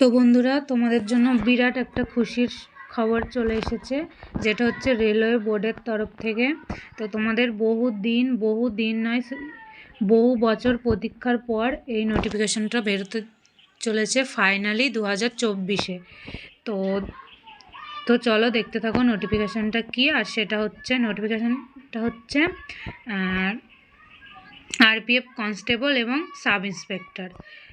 তো বন্ধুরা, তোমাদের জন্য বিরাট একটা খুশির খবর চলে এসেছে, যেটা হচ্ছে রেলওয়ে বোর্ডের তরফ থেকে। তো তোমাদের বহু দিন বহু দিন নয়, বহু বছর প্রতীক্ষার পর এই নোটিফিকেশনটা বেরোতে চলেছে ফাইনালি দু হাজার চব্বিশে। তো তো চলো দেখতে থাকো নোটিফিকেশানটা কী, আর সেটা হচ্ছে নোটিফিকেশানটা হচ্ছে আরপিএফ কনস্টেবল এবং সাব ইন্সপেক্টর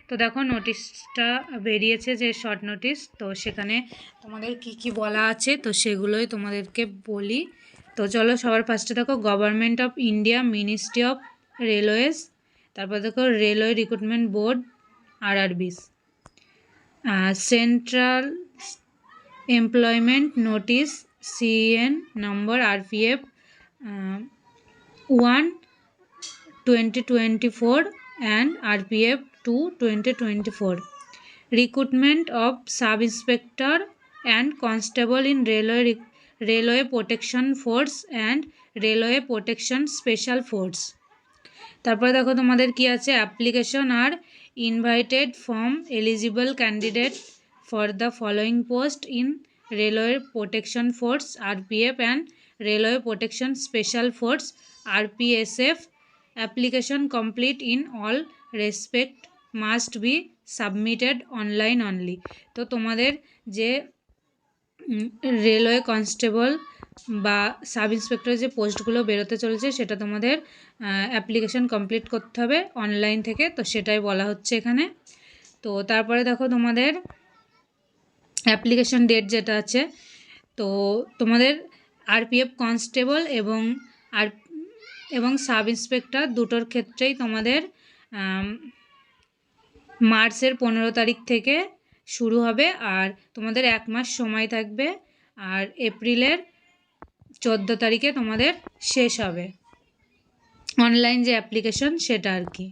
তো দেখো নোটিশটা বেরিয়েছে যে শর্ট নোটিশ তো সেখানে তোমাদের কি কি বলা আছে, তো সেগুলোই তোমাদেরকে বলি। তো চলো সবার ফার্স্টে দেখো government of India ministry of railways তারপর দেখো railway recruitment board RRBs central employment notice CEN number RPF one twenty twenty four and RPF two twenty twenty four recruitment of sub inspector and constable in railway railway protection force and railway protection special force. তারপরে দেখো তোমাদের কি আছে? Application are invited form eligible candidate for the following post in railway protection force RPF and railway protection special force RPSF application complete in all respect must be submitted online only তো তোমাদের যে railway constable বা sub inspector যে পোস্টগুলো বেরোতে চলেছে, সেটা তোমাদের অ্যাপ্লিকেশন কমপ্লিট করতে হবে অনলাইন থেকে। তো সেটাই বলা হচ্ছে এখানে। তো তারপরে দেখো তোমাদের অ্যাপ্লিকেশন ডেট যেটা আছে, তো তোমাদের আরপিএফ কনস্টেবল এবং আর এবং সাব ইন্সপেক্টর দুটোর ক্ষেত্রেই তোমাদের মার্চের পনেরো তারিখ থেকে শুরু হবে আর তোমাদের এক মাস সময় থাকবে আর এপ্রিলের চোদ্দ তারিখে তোমাদের শেষ হবে। অনলাইন যে অ্যাপ্লিকেশন সেটা আর কি।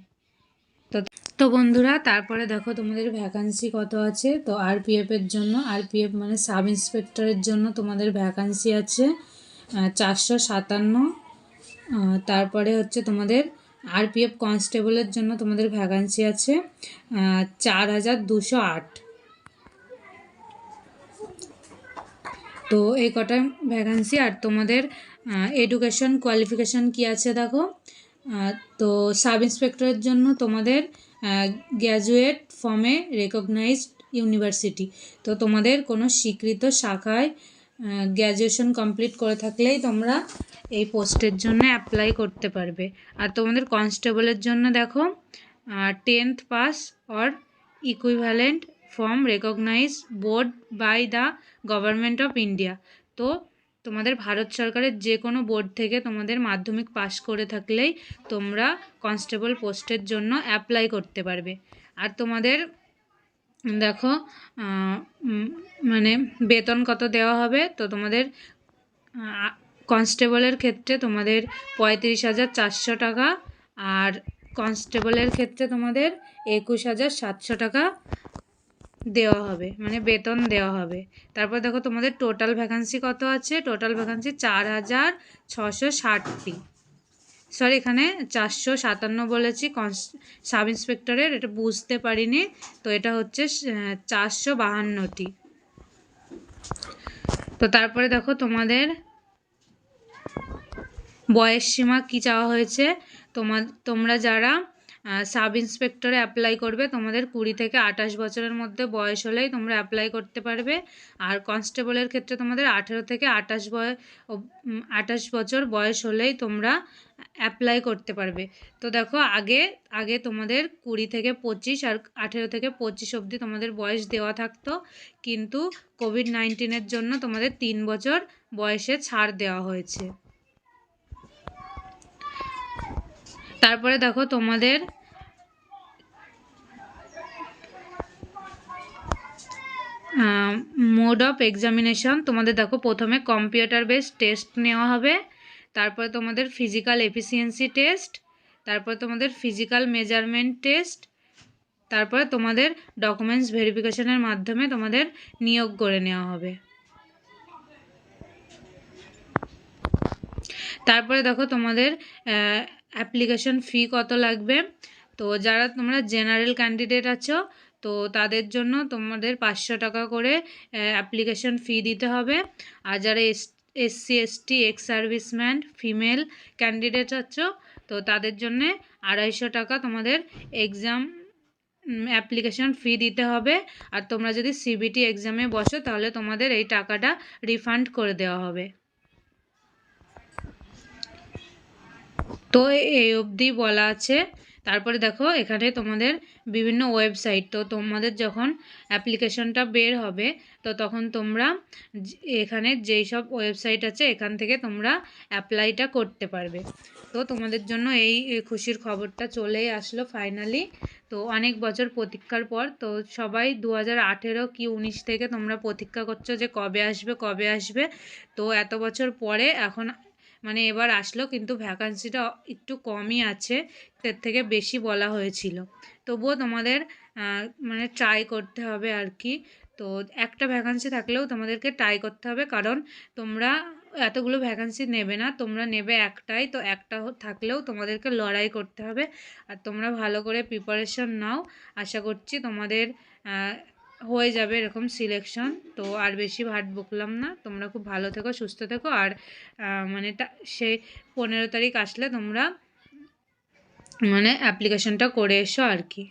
তো তো বন্ধুরা, তারপরে দেখো তোমাদের ভ্যাকান্সি কত আছে। তো আরপিএফের জন্য আরপিএফ মানে সাব ইন্সপেক্টরের জন্য তোমাদের ভ্যাকান্সি আছে চারশো সাতান্ন। তারপরে হচ্ছে তোমাদের আরপিএফ কনস্টেবলের জন্য তোমাদের ভ্যাকান্সি আছে চার হাজার দুশো আট। তো এই কটা ভ্যাকান্সি আর তোমাদের এডুকেশন কোয়ালিফিকেশান কি আছে দেখো। তো সাব ইন্সপেক্টরের জন্য তোমাদের গ্র্যাজুয়েট ফর্মে রেকগনাইজড ইউনিভার্সিটি তো তোমাদের কোনো স্বীকৃত শাখায় গ্র্যাজুয়েশন কমপ্লিট করে থাকলেই তোমরা এই পোস্টের জন্য অ্যাপ্লাই করতে পারবে। আর তোমাদের কনস্টেবলের জন্য দেখো tenth pass or equivalent form recognise board by the government of India তো তোমাদের ভারত সরকারের যে কোনো বোর্ড থেকে তোমাদের মাধ্যমিক পাস করে থাকলেই তোমরা কনস্টেবল পোস্টের জন্য অ্যাপ্লাই করতে পারবে। আর তোমাদের দেখো মানে বেতন কত দেওয়া হবে? তো তোমাদের কনস্টেবলের ক্ষেত্রে তোমাদের পঁয়ত্রিশ হাজার চারশো টাকা আর কনস্টেবলের ক্ষেত্রে তোমাদের একুশ হাজার সাতশো টাকা দেওয়া হবে মানে বেতন দেওয়া হবে। তারপর দেখো তোমাদের টোটাল ভ্যাকান্সি কত আছে? টোটাল ভ্যাকান্সি চার হাজার ছশো ষাটটি সরি এখানে চারশো সাতান্ন বলেছি কনস সাব ইন্সপেক্টরের এটা বুঝতে পারিনি, তো এটা হচ্ছে চারশো বাহান্নটি। তো তারপরে দেখো তোমাদের বয়স সীমা কী চাওয়া হয়েছে? তোমার তোমরা যারা সাব ইন্সপেক্টরে অ্যাপ্লাই করবে, তোমাদের কুড়ি থেকে আঠাশ বছরের মধ্যে বয়স হলেই তোমরা অ্যাপ্লাই করতে পারবে। আর কনস্টেবলের ক্ষেত্রে তোমাদের আঠেরো থেকে আঠাশ বয় আঠাশ বছর বয়স হলেই তোমরা অ্যাপ্লাই করতে পারবে। তো দেখো, আগে আগে তোমাদের কুড়ি থেকে পঁচিশ আর আঠেরো থেকে পঁচিশ অবধি তোমাদের বয়স দেওয়া থাকতো। কিন্তু কোভিড নাইন্টিনের জন্য তোমাদের তিন বছর বয়সে ছাড় দেওয়া হয়েছে। তারপরে দেখো তোমাদের মোড অফ এক্সামিনেশন তোমাদের দেখো প্রথমে কম্পিউটার বেস টেস্ট নেওয়া হবে, তারপরে তোমাদের ফিজিক্যাল এফিসিয়েন্সি টেস্ট তারপরে তোমাদের ফিজিক্যাল মেজারমেন্ট টেস্ট তারপরে তোমাদের ডকুমেন্টস ভেরিফিকেশনের মাধ্যমে তোমাদের নিয়োগ করে নেওয়া হবে। তারপরে দেখো তোমাদের অ্যাপ্লিকেশন ফি কত লাগবে? তো যারা তোমরা জেনারেল ক্যান্ডিডেট আছো, তো তাদের জন্য তোমাদের পাঁচশো টাকা করে অ্যাপ্লিকেশন ফি দিতে হবে। আর যারা S, SC, ST, ex serviceman, female candidate আছো, তো তাদের জন্যে আড়াইশো টাকা তোমাদের এক্সাম অ্যাপ্লিকেশন ফি দিতে হবে। আর তোমরা যদি সিবিটি এক্সামে বসো, তাহলে তোমাদের এই টাকাটা রিফান্ড করে দেওয়া হবে। তো এই অবধি বলা আছে। তারপরে দেখো, এখানে তোমাদের বিভিন্ন ওয়েবসাইট তো তোমাদের যখন অ্যাপ্লিকেশনটা বের হবে, তো তখন তোমরা এখানে যেই সব ওয়েবসাইট আছে, এখান থেকে তোমরা অ্যাপ্লাইটা করতে পারবে। তো তোমাদের জন্য এই খুশির খবরটা চলেই আসলো ফাইনালি তো অনেক বছর প্রতীক্ষার পর, তো সবাই দু হাজার আঠেরো কি উনিশ থেকে তোমরা প্রতীক্ষা করছ যে কবে আসবে কবে আসবে। তো এত বছর পরে এখন মানে এবার আসলো, কিন্তু ভ্যাকান্সিটা একটু কমই আছে এর থেকে বেশি বলা হয়েছিল। তবুও তোমাদের মানে ট্রাই করতে হবে আর কি। তো একটা ভ্যাকান্সি থাকলেও তোমাদেরকে ট্রাই করতে হবে, কারণ তোমরা এতগুলো ভ্যাকান্সি নেবে না, তোমরা নেবে একটাই, তো একটা থাকলেও তোমাদেরকে লড়াই করতে হবে। আর তোমরা ভালো করে প্রিপারেশন নাও। আশা করছি তোমাদের হয়ে যাবে এরকম সিলেকশন তো আর বেশি ভাট বকলাম না। তোমরা খুব ভালো থেকো, সুস্থ থেকো। আর মানে সেই পনেরো তারিখ আসলে তোমরা মানে অ্যাপ্লিকেশনটা করে এসো আর কি।